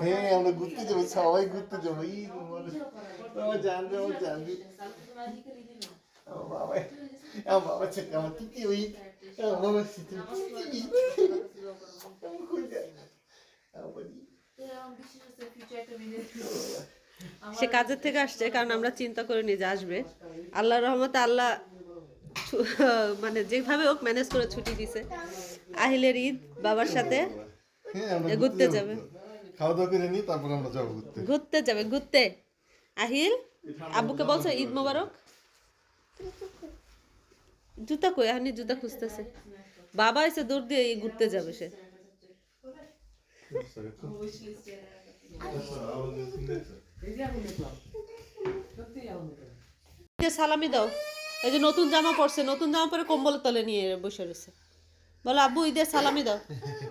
হ্যাঁ আমরা ঘুরতে যাব সবাই ঘুরতে যাব ঈদ মোবারক আমার জানবে আমার জানবে বাবা ছেলে আমার তৃতীয় ঈদ আমার বাবা তৃতীয় ঈদ আমার খুব আমার ঈদ সে কাজের থেকে আসছে কারণ আমরা চিন্তা করিনি যে আসবে। আল্লাহ রহমতে আল্লাহ মানে যেভাবে হোক ম্যানেজ করে ছুটি দিছে। আহিলের ঈদ বাবার সাথে হ্যাঁ ঘুরতে যাবে। খাওয়া দাওয়া করে নিই তারপর আমরা যাব ঘুরতে। ঘুরতে যাবে ঘুরতে। আহিল আব্বুকে বলছো ঈদ মোবারক? জুতা কই? আহনি জুতা খুঁজতেছে। বাবা এসে দূর দিয়ে এই ঘুরতে যাবে সে। সালামি দাও। এই যে নতুন জামা পরছে নতুন জামা পরে কম্বলের তলে নিয়ে বসে রয়েছে। বলো আব্বু ঈদের সালামি দাও।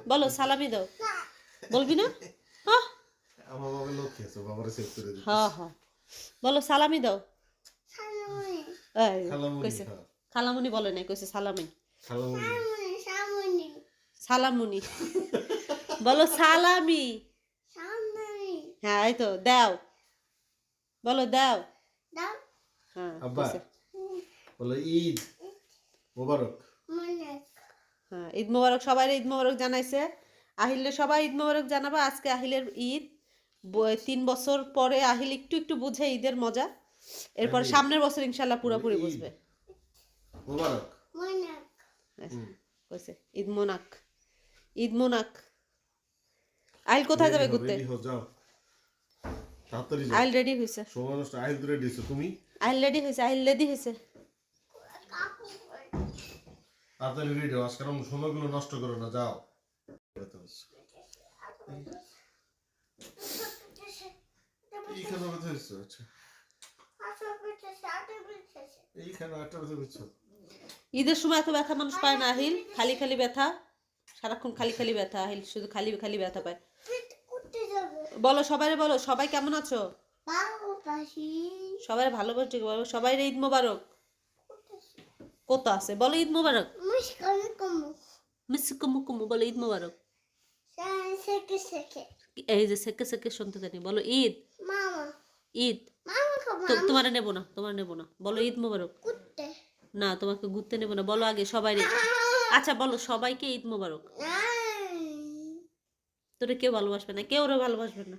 বলো সালামি দাও। বলবি না? হ্যাঁ? হ্যাঁ হ্যাঁ। বলো সালামি দাও। এই, কইছে। হ্যাঁ। খালামুনি বলে নাই কইছে সালামি সালামুনি। বলো সালামি। হ্যাঁ এই তো দাও। বলো দাও। হ্যাঁ বলো ঈদ মোবারক। হ্যাঁ ঈদ মোবারক সবাই ঈদ মোবারক জানাইছে। আহিলে সবাই ঈদ মোবারক জানাবা আজকে আহিলের ঈদ। তিন বছর পরে আহিল একটু একটু বুঝে ঈদের মজা। এরপর সামনের বছর ইনশাল্লাহ পুরোপুরি বুঝবে। মোবারক কইছে ঈদ মোনাক ঈদ মোনাক আহিল কোথায় যাবে ঘুরতে যাও তাড়াতাড়ি রেডি আইল রেডি হয়েছে তুমি আহিল রেডি হয়েছে আহিল রেডি তাড়াতাড়ি হও সময়গুলো নষ্ট করো না যাও এইখানে ব্যথা হচ্ছে আচ্ছা এইখানে একটা ব্যথা হচ্ছে ঈদের সময় এত ব্যথা মানুষ পায় না আহিল? খালি খালি ব্যথা? সারাক্ষণ খালি খালি ব্যথা আহিল শুধু খালি খালি ব্যথা পায়। বলো সবাই বলো সবাই কেমন আছো? সবাই ভালোবাসি বলো সবাই ঈদ মোবারক। কত আছে? বলো ঈদ মোবারক। কুমু। বলো ঈদ মোবারক। এই যে সেকে সেকে শুনতে জানি। বলো ঈদ। ঈদ। তোমার নেব না তোমার নেব না। বলো ঈদ মোবারক। না, তোমাকে ঘুরতে নেব না, বলো আগে সবাই আচ্ছা বলো, সবাইকে ঈদ মোবারক। তোরে কেউ ভালোবাসবে না, কেউ ওরা ভালোবাসবে না।